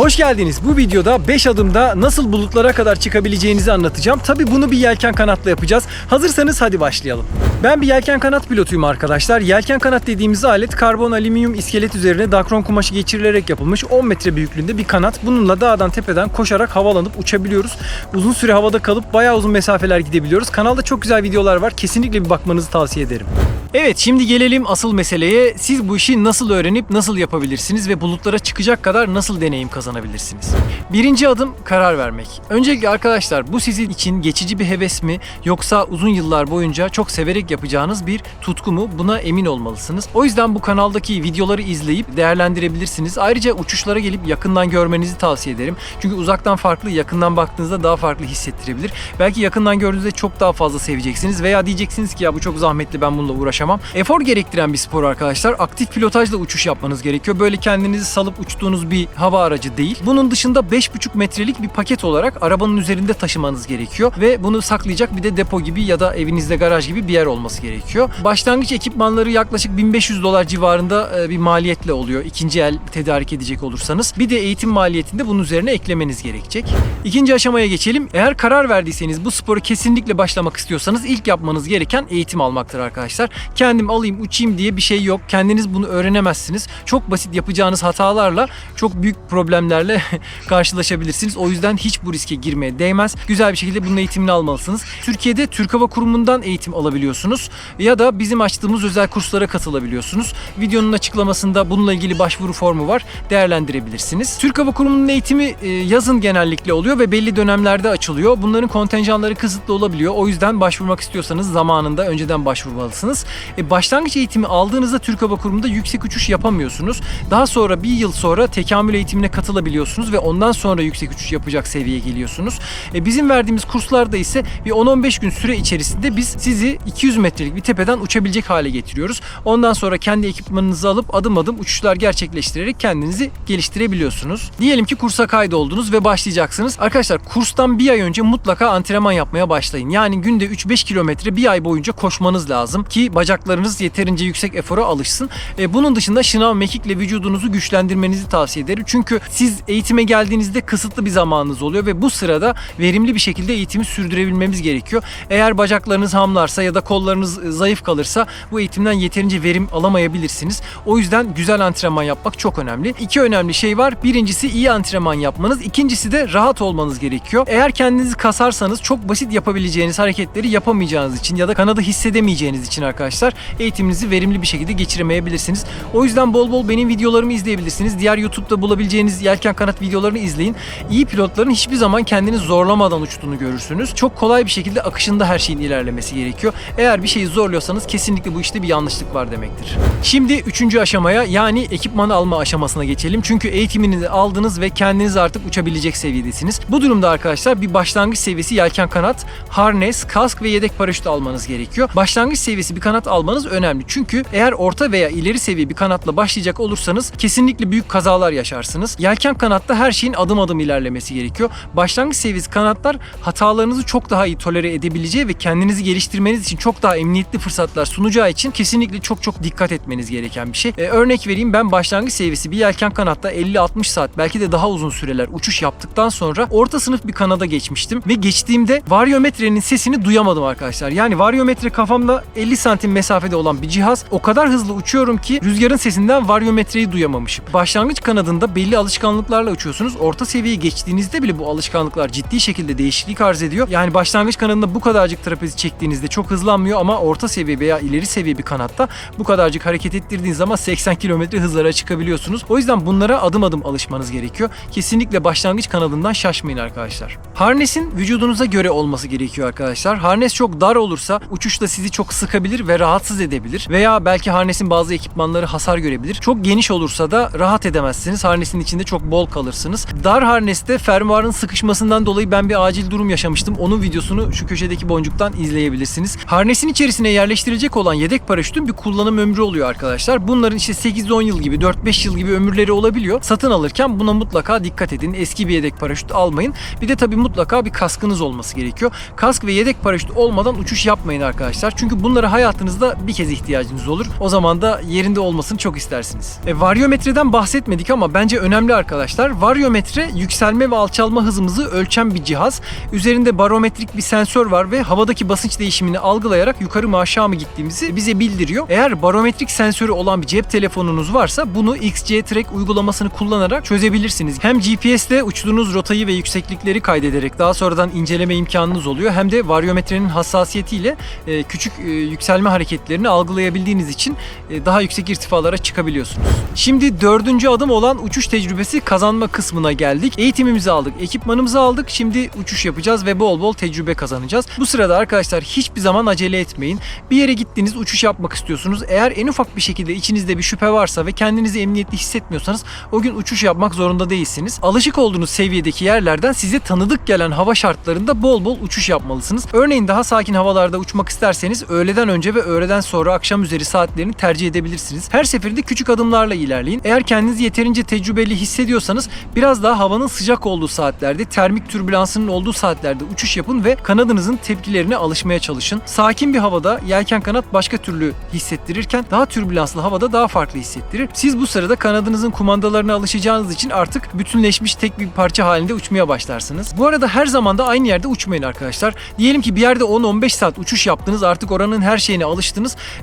Hoş geldiniz. Bu videoda 5 adımda nasıl bulutlara kadar çıkabileceğinizi anlatacağım. Tabi bunu bir yelken kanatla yapacağız. Hazırsanız hadi başlayalım. Ben bir yelken kanat pilotuyum arkadaşlar. Yelken kanat dediğimiz alet karbon alüminyum iskelet üzerine dakron kumaşı geçirilerek yapılmış 10 metre büyüklüğünde bir kanat. Bununla dağdan tepeden koşarak havalanıp uçabiliyoruz. Uzun süre havada kalıp bayağı uzun mesafeler gidebiliyoruz. Kanalda çok güzel videolar var. Kesinlikle bir bakmanızı tavsiye ederim. Evet şimdi gelelim asıl meseleye. Siz bu işi nasıl öğrenip nasıl yapabilirsiniz ve bulutlara çıkacak kadar nasıl deneyim kazanabilirsiniz? Birinci adım karar vermek. Öncelikle arkadaşlar bu sizin için geçici bir heves mi yoksa uzun yıllar boyunca çok severek yapacağınız bir tutku mu? Buna emin olmalısınız. O yüzden bu kanaldaki videoları izleyip değerlendirebilirsiniz. Ayrıca uçuşlara gelip yakından görmenizi tavsiye ederim. Çünkü uzaktan farklı, yakından baktığınızda daha farklı hissettirebilir. Belki yakından gördüğünüzde çok daha fazla seveceksiniz veya diyeceksiniz ki ya bu çok zahmetli ben bununla uğraşamam. Efor gerektiren bir spor arkadaşlar. Aktif pilotajla uçuş yapmanız gerekiyor. Böyle kendinizi salıp uçtuğunuz bir hava aracı değil. Bunun dışında 5,5 metrelik bir paket olarak arabanın üzerinde taşımanız gerekiyor ve bunu saklayacak bir de depo gibi ya da evinizde garaj gibi bir yer olması gerekiyor. Başlangıç ekipmanları yaklaşık 1500 dolar civarında e, bir maliyetle oluyor. İkinci el tedarik edecek olursanız. Bir de eğitim maliyetinde bunun üzerine eklemeniz gerekecek. İkinci aşamaya geçelim. Eğer karar verdiyseniz bu sporu kesinlikle başlamak istiyorsanız ilk yapmanız gereken eğitim almaktır arkadaşlar. Kendim alayım uçayım diye bir şey yok. Kendiniz bunu öğrenemezsiniz. Çok basit yapacağınız hatalarla çok büyük problemlerle karşılaşabilirsiniz. O yüzden hiç bu riske girmeye değmez. Güzel bir şekilde bunun eğitimini almalısınız. Türkiye'de Türk Hava Kurumu'ndan eğitim alabiliyorsunuz ya da bizim açtığımız özel kurslara katılabiliyorsunuz. Videonun açıklamasında bununla ilgili başvuru formu var. Değerlendirebilirsiniz. Türk Hava Kurumu'nun eğitimi e, yazın genellikle oluyor ve belli dönemlerde açılıyor. Bunların kontenjanları kısıtlı olabiliyor. O yüzden başvurmak istiyorsanız zamanında önceden başvurmalısınız. E, başlangıç eğitimi aldığınızda Türk Hava Kurumu'nda yüksek uçuş yapamıyorsunuz. Daha sonra bir yıl sonra tekamül eğitimine katılabiliyorsunuz ve ondan sonra yüksek uçuş yapacak seviyeye geliyorsunuz. E, bizim verdiğimiz kurslarda ise bir 10-15 gün süre içerisinde biz sizi 200 metrelik bir tepeden uçabilecek hale getiriyoruz. Ondan sonra kendi ekipmanınızı alıp adım adım uçuşlar gerçekleştirerek kendinizi geliştirebiliyorsunuz. Diyelim ki kursa kaydoldunuz ve başlayacaksınız. Arkadaşlar kurstan bir ay önce mutlaka antrenman yapmaya başlayın. Yani günde 3-5 kilometre bir ay boyunca koşmanız lazım ki bacaklarınız yeterince yüksek efora alışsın. E, bunun dışında şınav mekikle vücudunuzu güçlendirmenizi tavsiye ederim. Çünkü siz eğitime geldiğinizde kısıtlı bir zamanınız oluyor ve bu sırada verimli bir şekilde eğitimi sürdürebilmemiz gerekiyor. Eğer bacaklarınız hamlarsa ya da kollarınız e, zayıf kalırsa bu eğitimden yeterince verim alamayabilirsiniz. O yüzden güzel antrenman yapmak çok önemli. İki önemli şey var. Birincisi iyi antrenman yapmanız. İkincisi de rahat olmanız gerekiyor. Eğer kendinizi kasarsanız çok basit yapabileceğiniz hareketleri yapamayacağınız için ya da kanadı hissedemeyeceğiniz için arkadaşlar eğitiminizi verimli bir şekilde geçiremeyebilirsiniz. O yüzden bol bol benim videolarımı izleyebilirsiniz. Diğer YouTube'da bulabileceğiniz yelken kanat videolarını izleyin. İyi pilotların hiçbir zaman kendini zorlamadan uçtuğunu görürsünüz. Çok kolay bir şekilde akışında her şeyin ilerlemesi gerekiyor. Eğer bir şeyi zorluyorsanız kesinlikle bu işte bir yanlışlık var demektir. Şimdi üçüncü aşamaya yani ekipmanı alma aşamasına geçelim. Çünkü eğitimini aldınız ve kendiniz artık uçabilecek seviyedesiniz. Bu durumda arkadaşlar bir başlangıç seviyesi yelken kanat, harness, kask ve yedek paraşüt almanız gerekiyor. Başlangıç seviyesi bir kanat almanız önemli. Çünkü eğer orta veya ileri seviye bir kanatla başlayacak olursanız kesinlikle büyük kazalar yaşarsınız. Yelken kanatta her şeyin adım adım ilerlemesi gerekiyor. Başlangıç seviyesi kanatlar hatalarınızı çok daha iyi tolere edebileceği ve kendinizi geliştirmeniz için çok daha emniyetli fırsatlar sunacağı için kesinlikle çok çok dikkat etmeniz gereken bir şey. Ee, örnek vereyim ben başlangıç seviyesi bir yelken kanatta 50-60 saat belki de daha uzun süreler uçuş yaptıktan sonra orta sınıf bir kanada geçmiştim ve geçtiğimde varyometrenin sesini duyamadım arkadaşlar. Yani varyometre kafamda 50 santim mesafede olan bir cihaz o kadar hızlı uçuyorum ki rüzgarın sesinden varyometreyi duyamamışım. Başlangıç kanadında belli alışkanlıklarla uçuyorsunuz. Orta seviyeyi geçtiğinizde bile bu alışkanlıklar ciddi şekilde değişiklik arz ediyor. Yani başlangıç kanadında bu kadarcık trapezi çektiğinizde çok hızlanmıyor ama orta seviye veya ileri seviye bir kanatta bu kadarcık hareket ettirdiğiniz zaman 80 km hızlara çıkabiliyorsunuz. O yüzden bunlara adım adım alışmanız gerekiyor. Kesinlikle başlangıç kanadından şaşmayın arkadaşlar. Harnesin vücudunuza göre olması gerekiyor arkadaşlar. Harnes çok dar olursa uçuşta sizi çok sıkabilir ve rahatsız edebilir. Veya belki harnesin bazı ekipmanları hasar görebilir. Çok geniş olursa da rahat edemezsiniz. Harnesin içinde çok bol kalırsınız. Dar harneste fermuarın sıkışmasından dolayı ben bir acil durum yaşamıştım. Onun videosunu şu köşedeki boncuktan izleyebilirsiniz. Harnesin içerisine yerleştirilecek olan yedek paraşütün bir kullanım ömrü oluyor arkadaşlar. Bunların işte 8-10 yıl gibi 4-5 yıl gibi ömürleri olabiliyor. Satın alırken buna mutlaka dikkat edin. Eski bir yedek paraşüt almayın. Bir de tabii mutlaka bir kaskınız olması gerekiyor. Kask ve yedek paraşüt olmadan uçuş yapmayın arkadaşlar. Çünkü bunları hayatınız hayatınızda bir kez ihtiyacınız olur. O zaman da yerinde olmasını çok istersiniz. E, varyometreden bahsetmedik ama bence önemli arkadaşlar. Varyometre yükselme ve alçalma hızımızı ölçen bir cihaz. Üzerinde barometrik bir sensör var ve havadaki basınç değişimini algılayarak yukarı mı aşağı mı gittiğimizi bize bildiriyor. Eğer barometrik sensörü olan bir cep telefonunuz varsa bunu XC Track uygulamasını kullanarak çözebilirsiniz. Hem GPS'te uçtuğunuz rotayı ve yükseklikleri kaydederek daha sonradan inceleme imkanınız oluyor. Hem de varyometrenin hassasiyetiyle e, küçük e, yükselme hareketlerini algılayabildiğiniz için e, daha yüksek irtifalara çıkabiliyorsunuz. Şimdi dördüncü adım olan uçuş tecrübesi kazanma kısmına geldik. Eğitimimizi aldık, ekipmanımızı aldık. Şimdi uçuş yapacağız ve bol bol tecrübe kazanacağız. Bu sırada arkadaşlar hiçbir zaman acele etmeyin. Bir yere gittiniz, uçuş yapmak istiyorsunuz. Eğer en ufak bir şekilde içinizde bir şüphe varsa ve kendinizi emniyetli hissetmiyorsanız o gün uçuş yapmak zorunda değilsiniz. Alışık olduğunuz seviyedeki yerlerden size tanıdık gelen hava şartlarında bol bol uçuş yapmalısınız. Örneğin daha sakin havalarda uçmak isterseniz öğleden önce ve öğleden sonra akşam üzeri saatlerini tercih edebilirsiniz. Her seferinde küçük adımlarla ilerleyin. Eğer kendinizi yeterince tecrübeli hissediyorsanız biraz daha havanın sıcak olduğu saatlerde, termik türbülansının olduğu saatlerde uçuş yapın ve kanadınızın tepkilerine alışmaya çalışın. Sakin bir havada yelken kanat başka türlü hissettirirken daha türbülanslı havada daha farklı hissettirir. Siz bu sırada kanadınızın kumandalarına alışacağınız için artık bütünleşmiş tek bir parça halinde uçmaya başlarsınız. Bu arada her zaman da aynı yerde uçmayın arkadaşlar. Diyelim ki bir yerde 10-15 saat uçuş yaptınız artık oranın her şeyine alıştınız.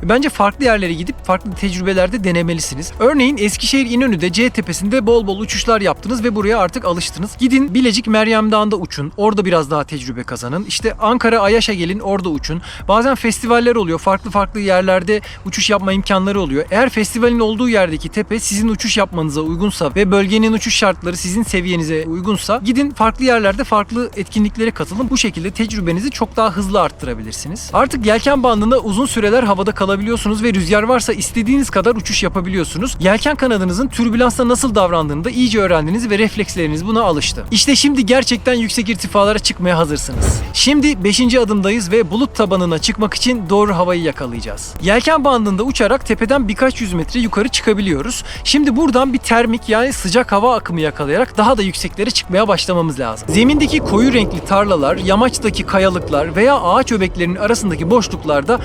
Bence farklı yerlere gidip farklı tecrübelerde denemelisiniz. Örneğin Eskişehir İnönü'de C tepesinde bol bol uçuşlar yaptınız ve buraya artık alıştınız. Gidin Bilecik Meryem Dağı'nda uçun. Orada biraz daha tecrübe kazanın. İşte Ankara Ayaş'a gelin orada uçun. Bazen festivaller oluyor. Farklı farklı yerlerde uçuş yapma imkanları oluyor. Eğer festivalin olduğu yerdeki tepe sizin uçuş yapmanıza uygunsa ve bölgenin uçuş şartları sizin seviyenize uygunsa gidin farklı yerlerde farklı etkinliklere katılın. Bu şekilde tecrübenizi çok daha hızlı arttırabilirsiniz. Artık yelken bandında uzun süreler havada kalabiliyorsunuz ve rüzgar varsa istediğiniz kadar uçuş yapabiliyorsunuz. Yelken kanadınızın türbülansta nasıl davrandığını da iyice öğrendiniz ve refleksleriniz buna alıştı. İşte şimdi gerçekten yüksek irtifalara çıkmaya hazırsınız. Şimdi 5. adımdayız ve bulut tabanına çıkmak için doğru havayı yakalayacağız. Yelken bandında uçarak tepeden birkaç yüz metre yukarı çıkabiliyoruz. Şimdi buradan bir termik yani sıcak hava akımı yakalayarak daha da yükseklere çıkmaya başlamamız lazım. Zemindeki koyu renkli tarlalar, yamaçtaki kayalıklar veya ağaç öbeklerinin arasındaki boşluklarda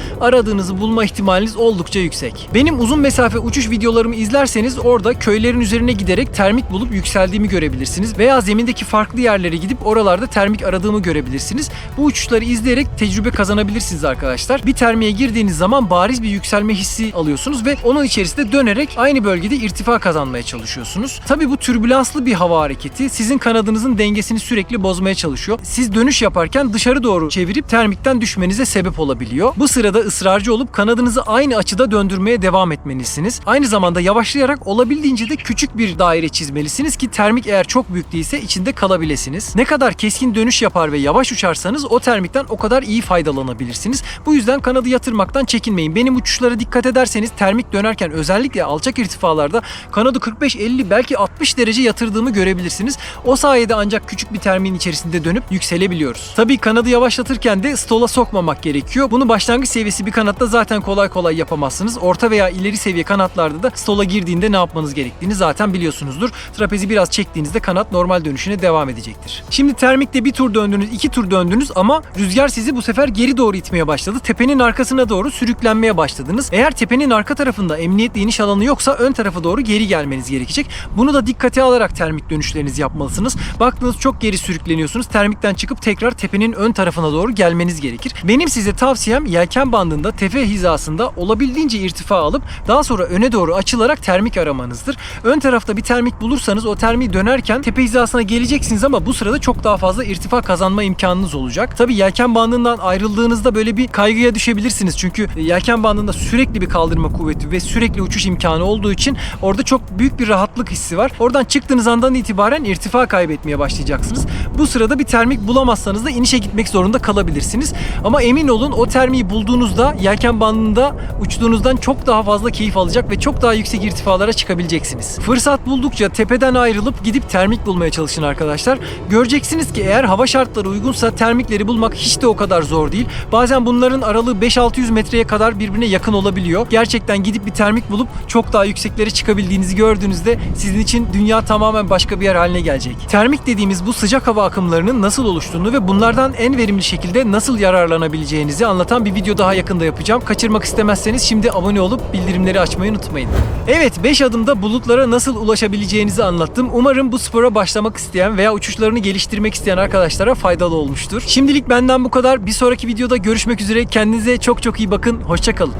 aradığınızı bulma ihtimaliniz oldukça yüksek. Benim uzun mesafe uçuş videolarımı izlerseniz orada köylerin üzerine giderek termik bulup yükseldiğimi görebilirsiniz veya zemindeki farklı yerlere gidip oralarda termik aradığımı görebilirsiniz. Bu uçuşları izleyerek tecrübe kazanabilirsiniz arkadaşlar. Bir termiğe girdiğiniz zaman bariz bir yükselme hissi alıyorsunuz ve onun içerisinde dönerek aynı bölgede irtifa kazanmaya çalışıyorsunuz. Tabii bu türbülanslı bir hava hareketi sizin kanadınızın dengesini sürekli bozmaya çalışıyor. Siz dönüş yaparken dışarı doğru çevirip termikten düşmenize sebep olabiliyor. Bu sırada ısrarcı olup kanadınızı aynı açıda döndürmeye devam etmelisiniz. Aynı zamanda yavaşlayarak olabildiğince de küçük bir daire çizmelisiniz ki termik eğer çok büyük değilse içinde kalabilirsiniz. Ne kadar keskin dönüş yapar ve yavaş uçarsanız o termikten o kadar iyi faydalanabilirsiniz. Bu yüzden kanadı yatırmaktan çekinmeyin. Benim uçuşlara dikkat ederseniz termik dönerken özellikle alçak irtifalarda kanadı 45-50 belki 60 derece yatırdığımı görebilirsiniz. O sayede ancak küçük bir termin içerisinde dönüp yükselebiliyoruz. Tabii kanadı yavaşlatırken de stola sokmamak gerekiyor. Bunu başlangıç seviyesi bir kanatta zaten kolay kolay yapamazsınız. Orta veya ileri seviye kanatlarda da stola girdiğinde ne yapmanız gerektiğini zaten biliyorsunuzdur. Trapezi biraz çektiğinizde kanat normal dönüşüne devam edecektir. Şimdi termikte bir tur döndünüz, iki tur döndünüz ama rüzgar sizi bu sefer geri doğru itmeye başladı. Tepenin arkasına doğru sürüklenmeye başladınız. Eğer tepenin arka tarafında emniyetli iniş alanı yoksa ön tarafa doğru geri gelmeniz gerekecek. Bunu da dikkate alarak termik dönüşlerinizi yapmalısınız. Baktınız çok geri sürükleniyorsunuz. Termikten çıkıp tekrar tepenin ön tarafına doğru gelmeniz gerekir. Benim size tavsiyem yelken bandında tepe hizasında olabildiğince irtifa alıp daha sonra öne doğru açılarak termik aramanızdır. Ön tarafta bir termik bulursanız o termiği dönerken tepe hizasına geleceksiniz ama bu sırada çok daha fazla irtifa kazanma imkanınız olacak. Tabi yelken bandından ayrıldığınızda böyle bir kaygıya düşebilirsiniz. Çünkü yelken bandında sürekli bir kaldırma kuvveti ve sürekli uçuş imkanı olduğu için orada çok büyük bir rahatlık hissi var. Oradan çıktığınız andan itibaren irtifa kaybetmeye başlayacaksınız. Bu sırada bir termik bulamazsanız da inişe gitmek zorunda kalabilirsiniz. Ama emin olun o termiği bulduğunuzda yelken bandında uçtuğunuzdan çok daha fazla keyif alacak ve çok daha yüksek irtifalara çıkabileceksiniz. Fırsat buldukça tepeden ayrılıp gidip termik bulmaya çalışın arkadaşlar. Göreceksiniz ki eğer hava şartları uygunsa termikleri bulmak hiç de o kadar zor değil. Bazen bunların aralığı 5-600 metreye kadar birbirine yakın olabiliyor. Gerçekten gidip bir termik bulup çok daha yükseklere çıkabildiğinizi gördüğünüzde sizin için dünya tamamen başka bir yer haline gelecek. Termik dediğimiz bu sıcak hava akımlarının nasıl oluştuğunu ve bunlardan en verimli şekilde nasıl yararlanabileceğinizi anlatan bir video daha yakında yapacağım. Yapacağım. Kaçırmak istemezseniz şimdi abone olup bildirimleri açmayı unutmayın. Evet 5 adımda bulutlara nasıl ulaşabileceğinizi anlattım. Umarım bu spora başlamak isteyen veya uçuşlarını geliştirmek isteyen arkadaşlara faydalı olmuştur. Şimdilik benden bu kadar. Bir sonraki videoda görüşmek üzere. Kendinize çok çok iyi bakın. Hoşçakalın.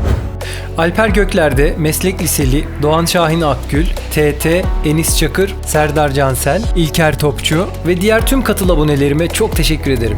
Alper Gökler'de Meslek Liseli Doğan Şahin Akgül, TT, Enis Çakır, Serdar Cansel, İlker Topçu ve diğer tüm katıl abonelerime çok teşekkür ederim.